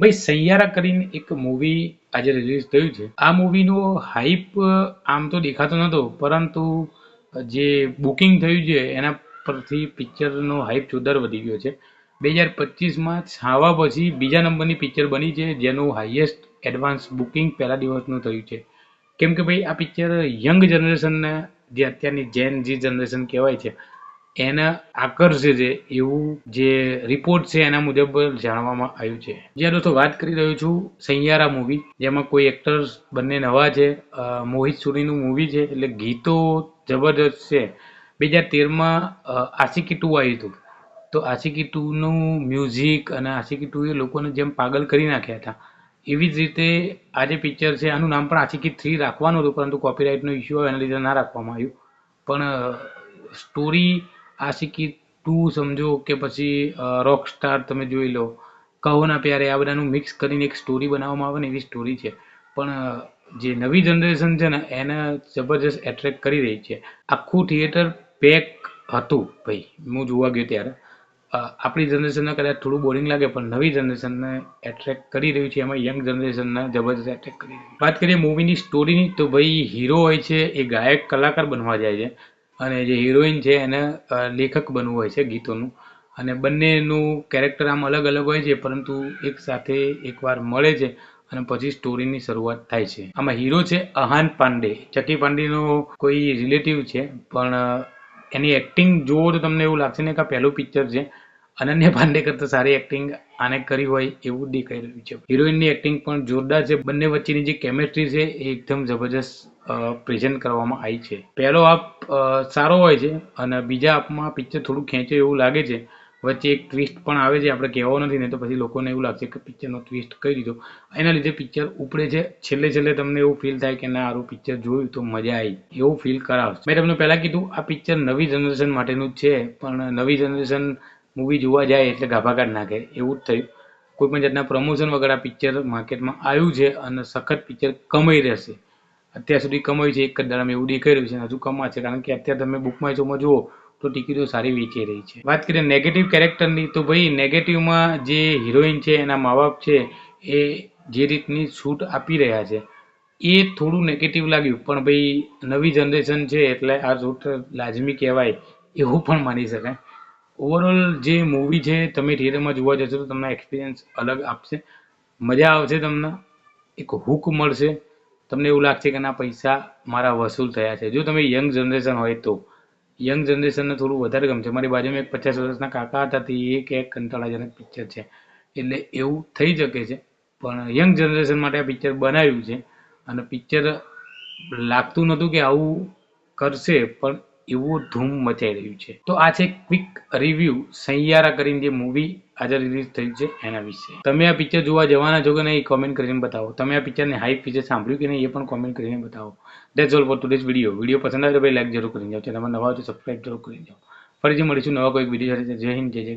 ભાઈ સૈયારા કરીને એક મૂવી આજે રિલીઝ થયું છે. આ મૂવીનો હાઈપ આમ તો દેખાતો નહોતો પરંતુ જે બુકિંગ થયું છે, એના પરથી પિક્ચરનો હાઈપ જોરદાર વધી ગયો છે. બે હજાર પચીસમાં છાવા પછી બીજા નંબરની પિક્ચર બની છે, જેનું હાઈએસ્ટ એડવાન્સ બુકિંગ પહેલા દિવસનું થયું છે. કેમ કે ભાઈ, આ પિક્ચર યંગ જનરેશનને જે અત્યારની જેન જી જનરેશન કહેવાય છે એને આકર્ષે છે, એવું જે રિપોર્ટ છે એના મુજબ જાણવામાં આવ્યું છે. જ્યાં દોસ્તો, વાત કરી રહ્યો છું સૈયારા મૂવી જેમાં કોઈ એક્ટર્સ બંને નવા છે. મોહિત સુરીનું મૂવી છે, એટલે ગીતો જબરદસ્ત છે. બે હજાર તેરમાં આશિકી ટુ આવ્યું હતું. તો આશિકી ટુનું મ્યુઝિક અને આશિકી ટુ એ લોકોને જેમ પાગલ કરી નાખ્યા હતા, એવી જ રીતે આ જે પિક્ચર છે, આનું નામ પણ આશિકી થ્રી રાખવાનું હતું, પરંતુ કોપીરાઇટનો ઇસ્યુ એના લીધે ના રાખવામાં આવ્યું. પણ સ્ટોરી આશિકી ટુ સમજો કે પછી રોક સ્ટાર તમે જોઈ લો. કહો ના પ્યારે, આ બધાનું મિક્સ કરીને એક સ્ટોરી બનાવવામાં આવે ને એવી સ્ટોરી છે. પણ જે નવી જનરેશન છે ને, એને જબરજસ્ત એટ્રેક્ટ કરી રહી છે. આખું થિયેટર પેક હતું ભાઈ, હું જોવા ગયો ત્યારે. આપણી જનરેશનને કદાચ થોડું બોરિંગ લાગે, પણ નવી જનરેશનને એટ્રેક્ટ કરી રહ્યું છે. એમાં યંગ જનરેશનને જબરજસ્ત એટ્રેક્ટ કરી રહ્યું વાત કરીએ મૂવીની સ્ટોરીની તો ભાઈ હીરો હોય છે, એ ગાયક કલાકાર બનવા જાય છે. અને જે હિરોઈન છે એને લેખક બનવું હોય છે ગીતોનું. અને બંનેનું કેરેક્ટર આમ અલગ અલગ હોય છે, પરંતુ એક સાથે એકવાર મળે છે અને પછી સ્ટોરીની શરૂઆત થાય છે. આમાં હીરો છે અહાન પાંડે. ચકી પાંડેનો કોઈ રિલેટિવ છે, પણ એની એક્ટિંગ જુઓ તો તમને એવું લાગશે ને કે આ પહેલું પિક્ચર છે. અનન્ય પાંડે કરતાં સારી એક્ટિંગ આને કરી હોય એવું દેખાઈ રહ્યું છે. હિરોઈનની એક્ટિંગ પણ જોરદાર છે. બંને વચ્ચેની જે કેમેસ્ટ્રી છે એ એકદમ જબરજસ્ત પ્રેઝન્ટ કરવામાં આવી છે. પહેલો આપ સારો હોય છે અને બીજા આપમાં પિક્ચર થોડું ખેંચે એવું લાગે છે. વચ્ચે એક ટ્વિસ્ટ પણ આવે છે, આપણે કહેવો નથી ને તો પછી લોકોને એવું લાગશે કે પિક્ચરનો ટ્વિસ્ટ કહી દીધો. એના લીધે પિક્ચર ઉપડે છે. છેલ્લે છેલ્લે તમને એવું ફીલ થાય કે ના, આરું પિક્ચર જોયું તો મજા આવી. એવું ફીલ કરાવશે. મેં તમને પહેલાં કીધું, આ પિક્ચર નવી જનરેશન માટેનું છે, પણ નવી જનરેશન મૂવી જોવા જાય એટલે ગાભા નાખે એવું જ થયું. કોઈ પણ જાતના પ્રમોશન વગર આ પિક્ચર માર્કેટમાં આવ્યું છે અને સખત પિક્ચર કમાઈ રહેશે. અત્યાર સુધી કમાઈ છે એક જ દાડામાં એવું દેખાઈ રહ્યું છે હજુ હજુ કમાશે. કારણ કે અત્યારે તમે બુકમાં શોમાં જુઓ તો ટિકિટો સારી વેચાઈ રહી છે. વાત કરીએ નેગેટિવ કેરેક્ટરની તો ભાઈ નેગેટિવમાં જે હિરોઈન છે, એના મા બાપ છે, એ જે રીતની છૂટ આપી રહ્યા છે, એ થોડું નેગેટિવ લાગ્યું. પણ ભાઈ નવી જનરેશન છે એટલે આ છૂટ લાજમી કહેવાય. એવું પણ માની શકાય. ઓવરઓલ જે મૂવી છે, તમે થિયેટરમાં જોવા જશો તો તમને એક્સપિરિયન્સ અલગ આપશે. મજા આવશે તમને. એક હુક મળશે. તમને એવું લાગશે કે ના, પૈસા મારા વસૂલ થયા છે. જો તમે યંગ જનરેશન હોય તો. યંગ જનરેશનને થોડું વધારે ગમશે. મારી બાજુમાં એક પચાસ વર્ષના કાકા હતા, તે એક એક કંટાળાજનક પિક્ચર છે. એટલે એવું થઈ શકે છે. પણ યંગ જનરેશન માટે આ પિક્ચર બનાવ્યું છે. અને પિક્ચર લાગતું નહોતું કે આવું કરશે, પણ એવું ધૂમ મચાઈ રહ્યું છે. તો આ છે ક્વિક રિવ્યુ સૈયારા કરીને જે મૂવી આજે રિલીઝ થયું છે એના વિશે. તમે આ પિક્ચર જોવા જવાના છો કે નહીં કોમેન્ટ કરીને બતાવો. તમે આ પિક્ચરને હાઈપ વિશે સાંભળ્યું કે નહીં, એ પણ કોમેન્ટ કરીને બતાવો. That's all for today's video video પસંદ આવે તો ભાઈ લાઈક જરૂર કરીને જાઓ ચેનલમાં નવા હોય તો સબસ્ક્રાઈબ જરૂર કરીને જાઓ ફરીથી મળીશું નવા કોઈક વીડિયો સાથે. જય હિન્દ, જય જય